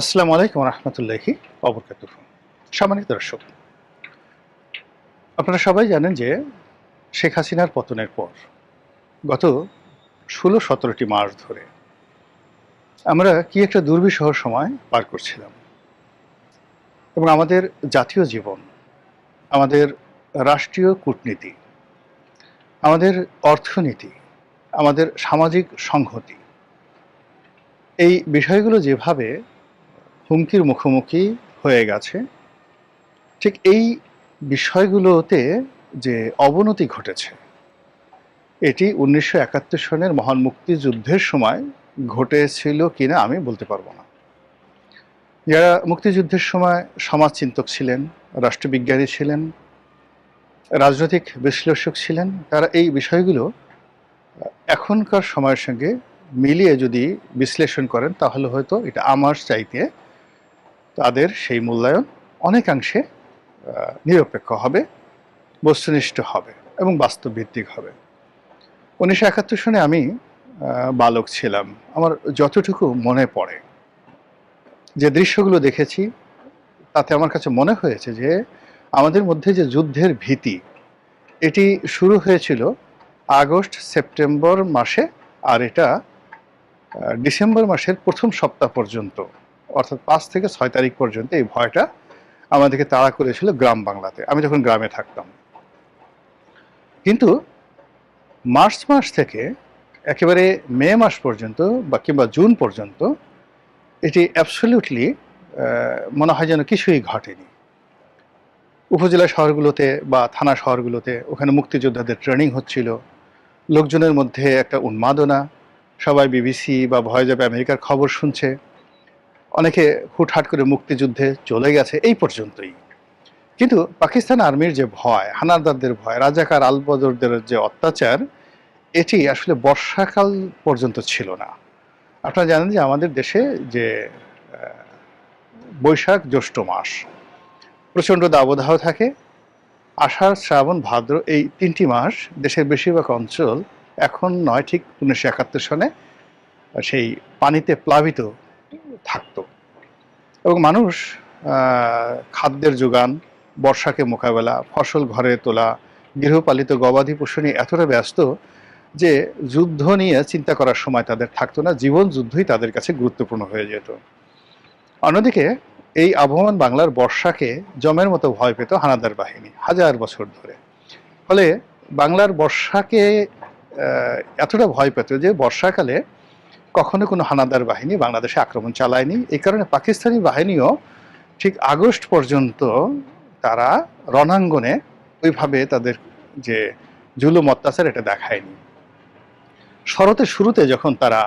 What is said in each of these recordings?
আসসালামু আলাইকুম রহমতুল্লাহি অবরকাত সম্মানিত দর্শক, আপনারা সবাই জানেন যে শেখ হাসিনার পতনের পর গত ষোলো সতেরোটি মাস ধরে আমরা কি একটা দুর্বিষহ সময় পার করছিলাম। এবং আমাদের জাতীয় জীবন, আমাদের রাষ্ট্রীয় কূটনীতি, আমাদের অর্থনীতি, আমাদের সামাজিক সংহতি, এই বিষয়গুলো যেভাবে হুমকির মুখোমুখি হয়ে গেছে। ঠিক এই বিষয়গুলোতে যে অবনতি ঘটেছে, এটি উনিশশো একাত্তর সনের মহান মুক্তিযুদ্ধের সময় ঘটেছিল কিনা আমি বলতে পারব না। যারা মুক্তিযুদ্ধের সময় সমাজচিন্তক ছিলেন, রাষ্ট্রবিজ্ঞানী ছিলেন, রাজনৈতিক বিশ্লেষক ছিলেন, তারা এই বিষয়গুলো এখনকার সময়ের সঙ্গে মিলিয়ে যদি বিশ্লেষণ করেন, তাহলে হয়তো এটা আমার চাইতে তাদের সেই মূল্যায়ন অনেকাংশে নিরপেক্ষ হবে, বস্তুনিষ্ঠ হবে এবং বাস্তব ভিত্তিক হবে। উনিশশো একাত্তর সনে আমি বালক ছিলাম। আমার যতটুকু মনে পড়ে, যে দৃশ্যগুলো দেখেছি, তাতে আমার কাছে মনে হয়েছে যে আমাদের মধ্যে যে যুদ্ধের ভীতি, এটি শুরু হয়েছিল আগস্ট, সেপ্টেম্বর মাসে, আর এটা ডিসেম্বর মাসের প্রথম সপ্তাহ পর্যন্ত। অর্থাৎ পাঁচ থেকে ছয় তারিখ পর্যন্ত এই ভয়টা আমাদেরকে তাড়া করেছিল গ্রাম বাংলাতে। আমি যখন গ্রামে থাকতাম। কিন্তু মার্চ মাস থেকে একেবারে মে মাস পর্যন্ত বা কিংবা জুন পর্যন্ত এটি অ্যাবসলিউটলি মনে হয় যেন কিছুই ঘটেনি। উপজেলা শহরগুলোতে বা থানা শহরগুলোতে ওখানে মুক্তিযোদ্ধাদের ট্রেনিং হচ্ছিল। লোকজনের মধ্যে একটা উন্মাদনা। সবাই বিবিসি বা ভয় যাবে, আমেরিকার খবর শুনছে। অনেকে হুটহাট করে মুক্তিযুদ্ধে চলে গেছে, এই পর্যন্তই। কিন্তু পাকিস্তান আর্মির যে ভয়, হানাদারদের ভয়, রাজাকার আলবদরদের যে অত্যাচার, এটি আসলে বর্ষাকাল পর্যন্ত ছিল না। আপনারা জানেন যে আমাদের দেশে যে বৈশাখ জ্যৈষ্ঠ মাস, প্রচণ্ড দাবদাহ থাকে। আষাঢ়, শ্রাবণ, ভাদ্র এই তিনটি মাস দেশের বেশিরভাগ অঞ্চল এখন নয়, ঠিক উনিশশো একাত্তর সনে সেই পানিতে প্লাবিত থাকতো। এবং মানুষ খাদ্যের যোগান, বর্ষাকে মোকাবেলা, ফসল ঘরে তোলা, গৃহপালিত গবাদি পশু নিয়ে এতটা ব্যস্ত যে যুদ্ধ নিয়ে চিন্তা করার সময় তাদের থাকতো না, জীবন যুদ্ধই তাদের কাছে গুরুত্বপূর্ণ হয়ে যেত। অন্যদিকে, এই আবহমান বাংলার বর্ষাকে জমের মতো ভয় পেত হানাদার বাহিনী, হাজার বছর ধরে। ফলে বাংলার বর্ষাকে এতটা ভয় পেত যে বর্ষাকালে কখনো কোনো হানাদার বাহিনী বাংলাদেশে আক্রমণ চালায়নি। এই কারণে পাকিস্তানি বাহিনীও ঠিক আগস্ট পর্যন্ত তারা রণাঙ্গনে ওইভাবে তাদের যে জুলুম অত্যাচার, এটা দেখায়নি। শরতের শুরুতে যখন তারা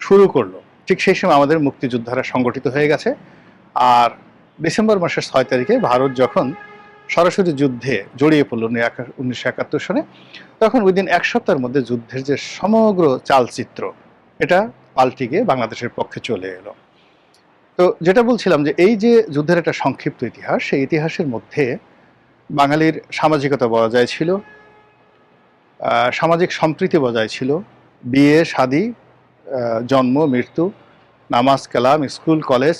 শুরু করল, ঠিক সেই সময় আমাদের মুক্তিযোদ্ধারা সংগঠিত হয়ে গেছে। আর ডিসেম্বর মাসের ছয় তারিখে ভারত যখন সরাসরি যুদ্ধে জড়িয়ে পড়ল উনিশশো একাত্তর সনে তখন ওই দিন এক সপ্তাহের মধ্যে যুদ্ধের যে সমগ্র চালচিত্র, এটা পাল্টে গিয়ে বাংলাদেশের পক্ষে চলে এলো। তো যেটা বলছিলাম যে এই যে যুদ্ধের একটা সংক্ষিপ্ত ইতিহাস, সেই ইতিহাসের মধ্যে বাঙালির সামাজিকতা বজায় ছিল সামাজিক সম্প্রীতি বজায় ছিল, বিয়ে, শাদী জন্ম, মৃত্যু, নামাজ, কালাম, স্কুল, কলেজ,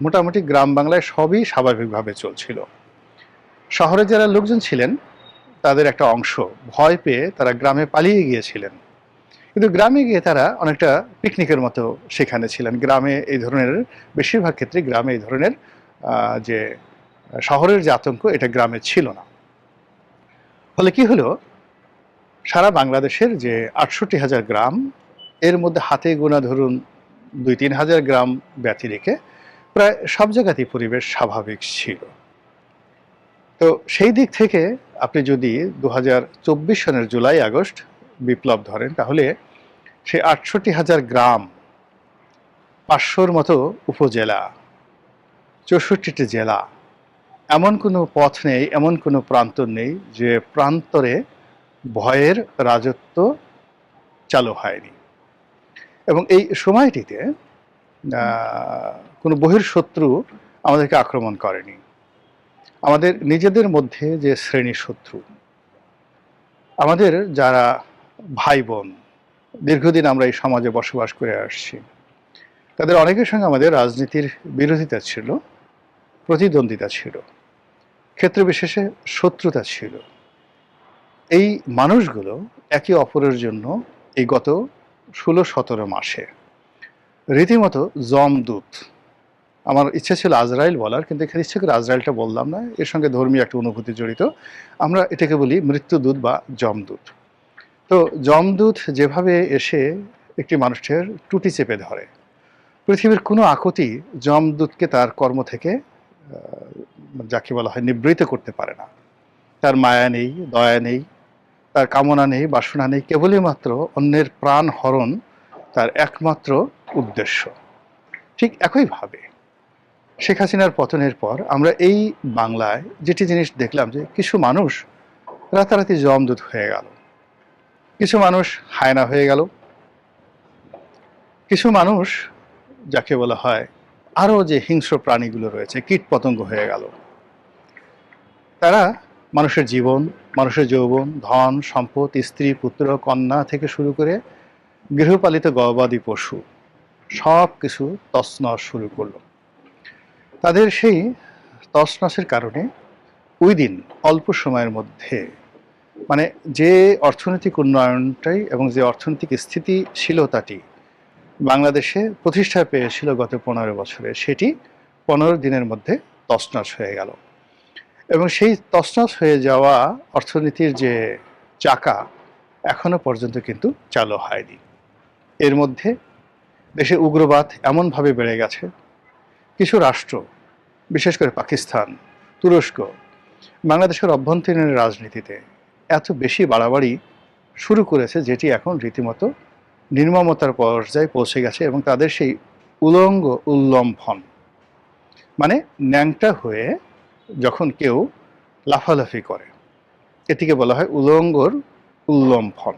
মোটামুটি গ্রাম বাংলায় সবই স্বাভাবিকভাবে চলছিল। শহরে যারা লোকজন ছিলেন, তাদের একটা অংশ ভয় পেয়ে তারা গ্রামে পালিয়ে গিয়েছিলেন। কিন্তু গ্রামে গিয়ে তারা অনেকটা পিকনিকের মতো সেখানে ছিলেন। গ্রামে এই ধরনের, বেশিরভাগ ক্ষেত্রে গ্রামে এই ধরনের যে, শহরের যে আতঙ্ক, এটা গ্রামে ছিল না। ফলে কি হলো? সারা বাংলাদেশের যে আটষট্টি হাজার গ্রাম, এর মধ্যে হাতে গোনা ধরুন দুই তিন হাজার গ্রাম ব্যথি রেখে প্রায় সব জায়গাতেই পরিবেশ স্বাভাবিক ছিল। তো সেই দিক থেকে আপনি যদি দু হাজার চব্বিশ সনের জুলাই, আগস্ট বিপ্লব ধরেন, তাহলে সেই আটষট্টি হাজার গ্রাম পাঁচশোর মতো উপজেলা, চৌষট্টিটি জেলা। এমন কোনো পথ নেই, এমন কোনো প্রান্তর নেই যে প্রান্তরে ভয়ের রাজত্ব চালু হয়নি। এবং এই সময়টিতে কোনো বহির্শত্রু আমাদেরকে আক্রমণ করেনি। আমাদের নিজেদের মধ্যে যে শ্রেণি শত্রু আমাদের যারা ভাই বোন দীর্ঘদিন আমরা এই সমাজে বসবাস করে আসছি। তাদের অনেকের সঙ্গে আমাদের রাজনীতির বিরোধিতা ছিল, প্রতিদ্বন্দ্বিতা ছিল, ক্ষেত্র বিশেষে শত্রুতা ছিল। এই মানুষগুলো একে অপরের জন্য এই গত ষোলো সতেরো মাসে রীতিমতো জমদূত। আমার ইচ্ছা ছিল আজরাইল বলার, কিন্তু এখানে ইচ্ছে করে আজরাইলটা বললাম না, এর সঙ্গে ধর্মীয় একটা অনুভূতি জড়িত। আমরা এটাকে বলি মৃত্যুদূত বা জমদূত। তো জমদূত যেভাবে এসে একটি মানুষের টুটি চেপে ধরে, পৃথিবীর কোনো আকতি জমদূতকে তার কর্ম থেকে যাকে বলা হয় নিবৃত করতে পারে না। তার মায়া নেই, দয়া নেই, তার কামনা নেই, বাসনা নেই কেবলই মাত্র অন্যের প্রাণ হরণ তার একমাত্র উদ্দেশ্য। ঠিক একইভাবে শেখ হাসিনার পতনের পর আমরা এই বাংলায় যেটি জিনিস দেখলাম যে কিছু মানুষ রাতারাতি জমদূত হয়ে গেল। কিছু মানুষ হায়না হয়ে গেল। কিছু মানুষ, যাকে বলা হয় আরও যে হিংস্র প্রাণীগুলো রয়েছে, কীট পতঙ্গ হয়ে গেল। তারা মানুষের জীবন, মানুষের যৌবন, ধন, সম্পদ, স্ত্রী, পুত্র, কন্যা থেকে শুরু করে গৃহপালিত গবাদি পশু সব কিছু তছনছ শুরু করল। তাদের সেই তছনছের কারণে ওই দিন অল্প সময়ের মধ্যে মানে যে অর্থনৈতিক উন্নয়নটাই এবং যে অর্থনৈতিক স্থিতিশীলতাটি বাংলাদেশে প্রতিষ্ঠা পেয়েছিল গত পনেরো বছরে, সেটি পনেরো দিনের মধ্যে তছনছ হয়ে গেল। এবং সেই তছনছ হয়ে যাওয়া অর্থনীতির যে চাকা এখনও পর্যন্ত কিন্তু চালু হয়নি। এর মধ্যে দেশে উগ্রবাদ এমনভাবে বেড়ে গেছে, কিছু রাষ্ট্র, বিশেষ করে পাকিস্তান, তুরস্ক, বাংলাদেশের অভ্যন্তরীণ রাজনীতিতে এত বেশি বাড়াবাড়ি শুরু করেছে যেটি এখন রীতিমতো নির্মমতার পর্যায়ে পৌঁছে গেছে এবং তাদের সেই উলঙ্গ উল্লম্ফন মানে ন্যাংটা হয়ে যখন কেউ লাফালাফি করে, এটিকে বলা হয় উলঙ্গর উল্লম্ফন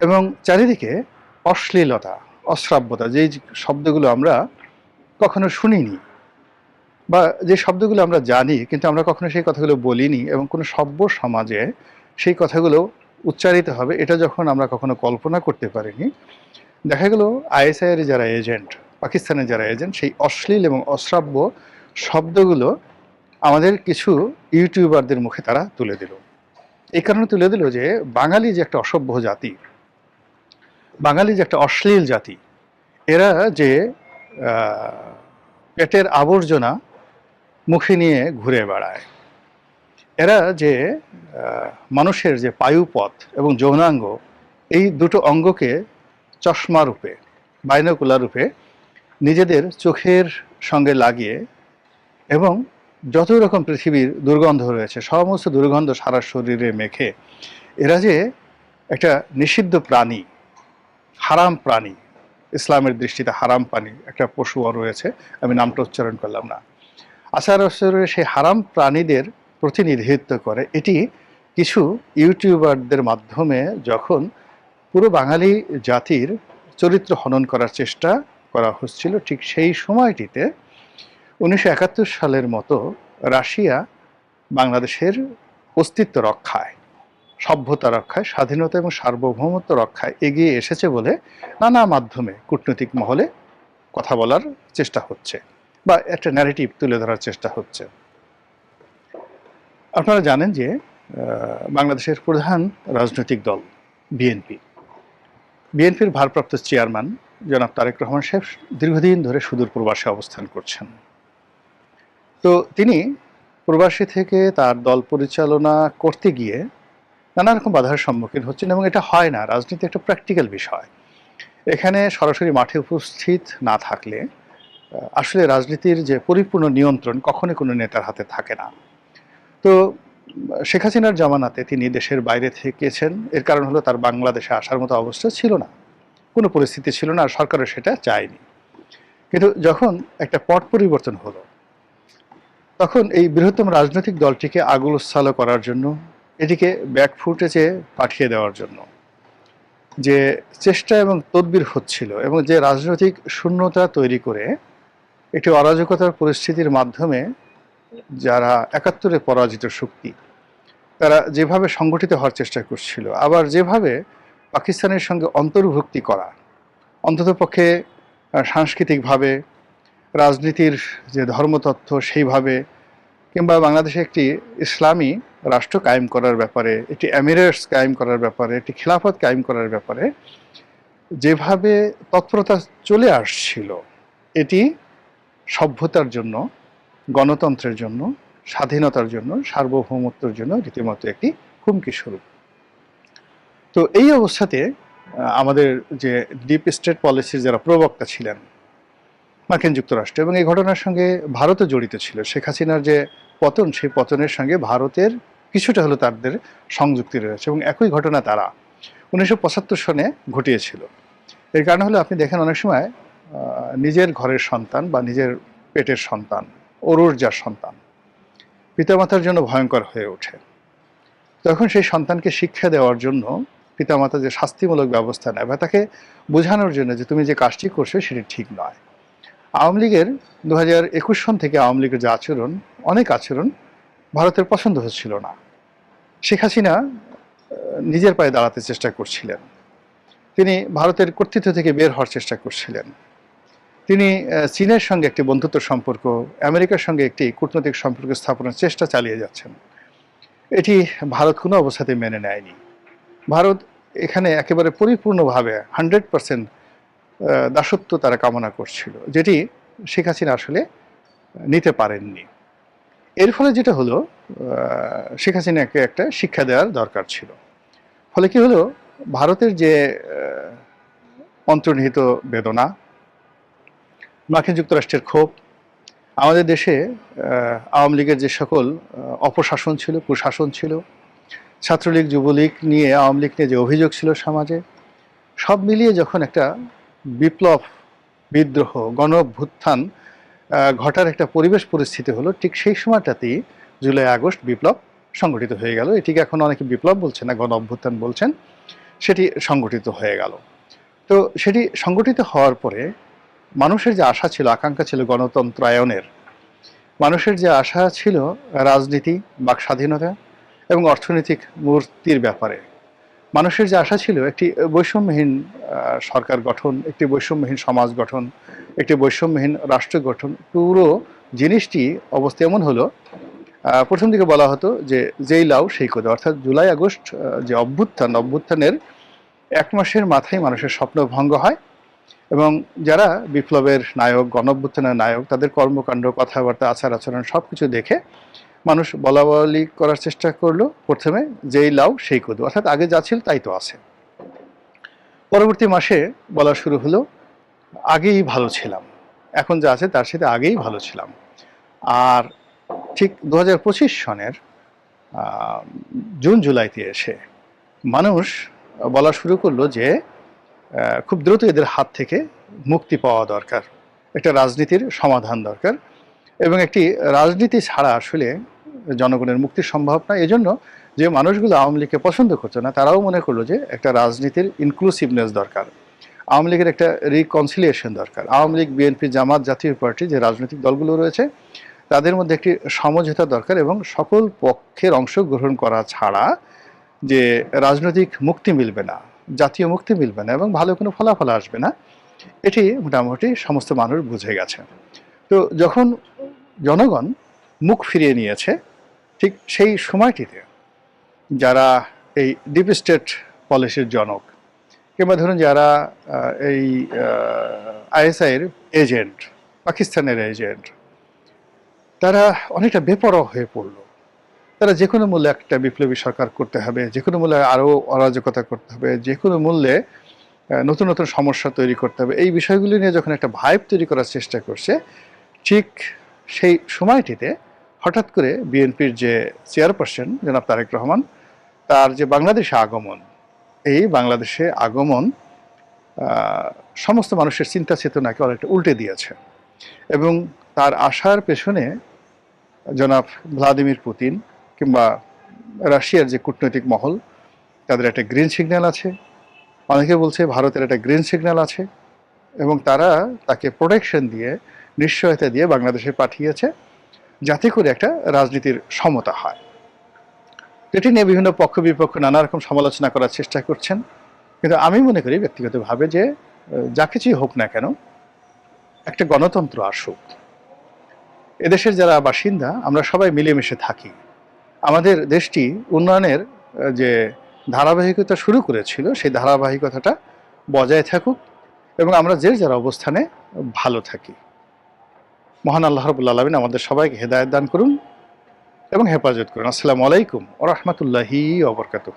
এবং চারিদিকে অশ্লীলতা, অশ্রাব্যতা, যেই শব্দগুলো আমরা কখনো শুনিনি বা যে শব্দগুলো আমরা জানি, কিন্তু আমরা কখনো সেই কথাগুলো বলিনি এবং কোনো সভ্য সমাজে সেই কথাগুলো উচ্চারিত হবে, এটা যখন আমরা কখনো কল্পনা করতে পারিনি, দেখা গেল আইএসআইয়ের যারা এজেন্ট, পাকিস্তানের যারা এজেন্ট, সেই অশ্লীল এবং অশ্রাব্য শব্দগুলো আমাদের কিছু ইউটিউবারদের মুখে তারা তুলে দিল। এই কারণে তুলে দিল যে বাঙালি যে একটা অসভ্য জাতি, বাঙালি যে একটা অশ্লীল জাতি, এরা যে পেটের আবর্জনা মুখে নিয়ে ঘুরে বেড়ায়। এরা যে মানুষের যে পায়ুপথ এবং যৌনাঙ্গ, এই দুটো অঙ্গকে চশমা রূপে, বাইনকুলার রূপে নিজেদের চোখের সঙ্গে লাগিয়ে এবং যত রকম পৃথিবীর দুর্গন্ধ রয়েছে, সমস্ত দুর্গন্ধ সারা শরীরে মেখে, এরা যে একটা নিষিদ্ধ প্রাণী, হারাম প্রাণী, ইসলামের দৃষ্টিতে হারাম প্রাণী, একটা পশুও রয়েছে, আমি নামটা উচ্চারণ করলাম না। আচরণের সেই হারাম প্রাণীদের প্রতিনিধিত্ব করে। এটি কিছু ইউটিউবারদের মাধ্যমে যখন পুরো বাঙালি জাতির চরিত্র হনন করার চেষ্টা করা হচ্ছিল, ঠিক সেই সময়টিতে উনিশশো একাত্তর সালের মতো রাশিয়া বাংলাদেশের অস্তিত্ব রক্ষায়, সভ্যতা রক্ষায়, স্বাধীনতা এবং সার্বভৌমত্ব রক্ষায় এগিয়ে এসেছে বলে নানা মাধ্যমে কূটনৈতিক মহলে কথা বলার চেষ্টা হচ্ছে। বা একটা ন্যারেটিভ তুলে ধরার চেষ্টা হচ্ছে। আপনারা জানেন যে বাংলাদেশের প্রধান রাজনৈতিক দল বিএনপি বিএনপির ভারপ্রাপ্ত চেয়ারম্যান জনাব তারেক রহমান সাহেব দীর্ঘদিন ধরে সুদূর প্রবাসে অবস্থান করছেন। তো তিনি প্রবাসী থেকে তার দল পরিচালনা করতে গিয়ে নানা রকম বাধার সম্মুখীন হচ্ছেন এবং এটা হয় না। রাজনীতি একটা প্র্যাকটিক্যাল বিষয়। এখানে সরাসরি মাঠে উপস্থিত না থাকলে আসলে রাজনীতির যে পরিপূর্ণ নিয়ন্ত্রণ কখনোই কোনো নেতার হাতে থাকে না। তো শেখ হাসিনার জামানাতে তিনি দেশের বাইরে থেকেছেন, এর কারণ হলো তার বাংলাদেশে আসার মতো অবস্থা ছিল না। কোনো পরিস্থিতি ছিল না, আর সরকারও সেটা চায়নি। কিন্তু যখন একটা পট পরিবর্তন হলো, তখন এই বৃহত্তম রাজনৈতিক দলটিকে আগুলসালো করার জন্য, এটিকে ব্যাকফুটেজে পাঠিয়ে দেওয়ার জন্য যে চেষ্টা এবং তদবির হচ্ছিল এবং যে রাজনৈতিক শূন্যতা তৈরি করে একটি অরাজকতার পরিস্থিতির মাধ্যমে যারা একাত্তরে পরাজিত শক্তি, তারা যেভাবে সংগঠিত হওয়ার চেষ্টা করছিল, আবার যেভাবে পাকিস্তানের সঙ্গে অন্তর্ভুক্তি করা অন্ততপক্ষে সাংস্কৃতিকভাবে, রাজনীতির যে ধর্মতত্ত্ব সেইভাবে, কিংবা বাংলাদেশে একটি ইসলামী রাষ্ট্র কায়েম করার ব্যাপারে, একটি এমিরেটস কায়েম করার ব্যাপারে, একটি খিলাফত কায়েম করার ব্যাপারে, যেভাবে তৎপরতা চলে আসছিল, এটি সভ্যতার জন্য, গণতন্ত্রের জন্য, স্বাধীনতার জন্য, সার্বভৌমত্বের জন্য রীতিমতো একটি হুমকি স্বরূপ। তো এই অবস্থাতে আমাদের যে ডিপ স্টেট পলিসির যারা প্রবক্তা ছিলেন, মার্কিন যুক্তরাষ্ট্র, এবং এই ঘটনার সঙ্গে ভারতও জড়িত ছিল, শেখ হাসিনার যে পতন, সেই পতনের সঙ্গে ভারতের কিছুটা হলো তাদের সংযুক্তি রয়েছে, এবং একই ঘটনা তারা উনিশশো পঁচাত্তর সনে ঘটিয়েছিল। এর কারণ হলো আপনি দেখেন অনেক সময় নিজের ঘরের সন্তান বা নিজের পেটের সন্তান, অরুর যার সন্তান, পিতামাতার জন্য ভয়ঙ্কর হয়ে ওঠে। তখন সেই সন্তানকে শিক্ষা দেওয়ার জন্য পিতামাতা যে শাস্তিমূলক ব্যবস্থা নেয় বা তাকে বোঝানোর জন্য যে তুমি যে কাজটি করছ সেটি ঠিক নয়। আওয়ামী লীগের দু হাজার একুশ সন থেকে আওয়ামী লীগের যে আচরণ, অনেক আচরণ ভারতের পছন্দ হচ্ছিল না। শেখ হাসিনা নিজের পায়ে দাঁড়াতে চেষ্টা করছিলেন। তিনি ভারতের কর্তৃত্ব থেকে বের হওয়ার চেষ্টা করছিলেন। তিনি চীনের সঙ্গে একটি বন্ধুত্ব সম্পর্ক, আমেরিকার সঙ্গে একটি কূটনৈতিক সম্পর্ক স্থাপনের চেষ্টা চালিয়ে যাচ্ছেন। এটি ভারত কোনো অবস্থাতে মেনে নেয়নি। ভারত এখানে একেবারে পরিপূর্ণভাবে হান্ড্রেড পার্সেন্ট দাসত্ব তারা কামনা করছিল, যেটি শেখ হাসিনা আসলে নিতে পারেননি। এর ফলে যেটা হলো শেখ হাসিনাকে একটা শিক্ষা দেওয়ার দরকার ছিল। ফলে কি হলো, ভারতের যে অন্তর্নিহিত বেদনা মার্কিন যুক্তরাষ্ট্রের ক্ষোভ। আমাদের দেশে আওয়ামী লীগের যে সকল অপশাসন ছিল, কুশাসন ছিল, ছাত্রলীগ, যুবলীগ নিয়ে, আওয়ামী লীগ নিয়ে যে অভিযোগ ছিল সমাজে, সব মিলিয়ে যখন একটা বিপ্লব, বিদ্রোহ গণ অভ্যুত্থান ঘটার একটা পরিবেশ পরিস্থিতি হলো, ঠিক সেই সময়টাতেই জুলাই, আগস্ট বিপ্লব সংগঠিত হয়ে গেল। এটিকে এখন অনেকে বিপ্লব বলছেন না গণ অভ্যুত্থান বলছেন, সেটি সংগঠিত হয়ে গেল। তো সেটি সংগঠিত হওয়ার পরে মানুষের যে আশা ছিল, আকাঙ্ক্ষা ছিল গণতন্ত্রায়নের, মানুষের যে আশা ছিল রাজনীতি বাক স্বাধীনতা এবং অর্থনৈতিক মূর্তির ব্যাপারে, মানুষের যে আশা ছিল একটি বৈষম্যহীন সরকার গঠন, একটি বৈষম্যহীন সমাজ গঠন, একটি বৈষম্যহীন রাষ্ট্র গঠন, পুরো জিনিসটি অবস্থা এমন হলো প্রথম দিকে বলা হতো যে যেই লাউ সেই কোদে। অর্থাৎ জুলাই আগস্ট যে অভ্যুত্থান, অভ্যুত্থানের এক মাসের মাথায় মানুষের স্বপ্ন ভঙ্গ হয়। এবং যারা বিপ্লবের নায়ক গণ অভ্যুত্থানের নায়ক, তাদের কর্মকাণ্ড, কথাবার্তা, আচার আচরণ সব কিছু দেখে মানুষ বলা বলি করার চেষ্টা করল। প্রথমে যেই লাউ, সেই কদু। অর্থাৎ আগে যা ছিল তাই তো আছে। পরবর্তী মাসে বলা শুরু হলো, আগেই ভালো ছিলাম। এখন যা আছে তার সাথে আগেই ভালো ছিলাম। আর ঠিক দু হাজার পঁচিশ সনের জুন, জুলাইতে এসে মানুষ বলা শুরু করল যে খুব দ্রুত এদের হাত থেকে মুক্তি পাওয়া দরকার। একটা রাজনীতির সমাধান দরকার এবং একটি রাজনীতি ছাড়া আসলে জনগণের মুক্তি সম্ভব না। এজন্য যে মানুষগুলো আওয়ামী লীগকে পছন্দ করছে না, তারাও মনে করল যে একটা রাজনীতির ইনক্লুসিভনেস দরকার, আওয়ামী লীগের একটা রিকনসিলিয়েশন দরকার। আওয়ামী লীগ বিএনপি জামাত, জাতীয় পার্টি যে রাজনৈতিক দলগুলো রয়েছে, তাদের মধ্যে একটি সমঝোতা দরকার এবং সকল পক্ষের অংশগ্রহণ করা ছাড়া যে রাজনৈতিক মুক্তি মিলবে না। জাতীয় মুক্তি মিলবে না এবং ভালো কোনো ফলাফল আসবে না। এটি মোটামুটি সমস্ত মানুষ বুঝে গেছে। তো যখন জনগণ মুখ ফিরিয়ে নিয়েছে, ঠিক সেই সময়টিতে যারা এই ডিপ স্টেট পলিসির জনক কিংবা ধরুন যারা এই আইএসআইয়ের এজেন্ট পাকিস্তানের এজেন্ট তারা অনেকটা বেপরোয়া হয়ে পড়ল। তারা যে কোনো মূল্যে একটা বিপ্লবী সরকার করতে হবে, যে কোনো মূল্যে আরও অরাজকতা করতে হবে, যে কোনো মূল্যে নতুন নতুন সমস্যা তৈরি করতে হবে। এই বিষয়গুলি নিয়ে যখন একটা ভাইব তৈরি করার চেষ্টা করছে, ঠিক সেই সময়টিতে হঠাৎ করে বিএনপির যে চেয়ারপারসন জনাব তারেক রহমান, তার যে বাংলাদেশে আগমন, এই বাংলাদেশে আগমন সমস্ত মানুষের চিন্তা চেতনাকে অনেকটা উল্টে দিয়েছে এবং তার আসার পেছনে জনাব ভ্লাদিমির পুতিন কিংবা রাশিয়ার যে কূটনৈতিক মহল, তাদের একটা গ্রিন সিগন্যাল আছে। অনেকে বলছে ভারতের একটা গ্রিন সিগন্যাল আছে এবং তারা তাকে প্রোটেকশন দিয়ে, নিশ্চয়তা দিয়ে বাংলাদেশে পাঠিয়েছে যাতে করে একটা রাজনীতির সমতা হয়। এটি নিয়ে বিভিন্ন পক্ষ বিপক্ষ নানা রকম সমালোচনা করার চেষ্টা করছেন। কিন্তু আমি মনে করি ব্যক্তিগতভাবে যে যা কিছুই হোক না কেন, একটা গণতন্ত্র আসুক। এদেশের যারা বাসিন্দা, আমরা সবাই মিলেমিশে থাকি। আমাদের দেশটি উন্নয়নের যে ধারাবাহিকতা শুরু করেছিল, সেই ধারাবাহিকতাটা বজায় থাকুক এবং আমরা যে যার অবস্থানে ভালো থাকি। মহান আল্লাহ রবুল্লা আলমিন আমাদের সবাইকে হেদায়ত দান করুন এবং হেফাজত করুন। আসসালামু আলাইকুম ও রহমতুল্লাহি ওবরকাতুহ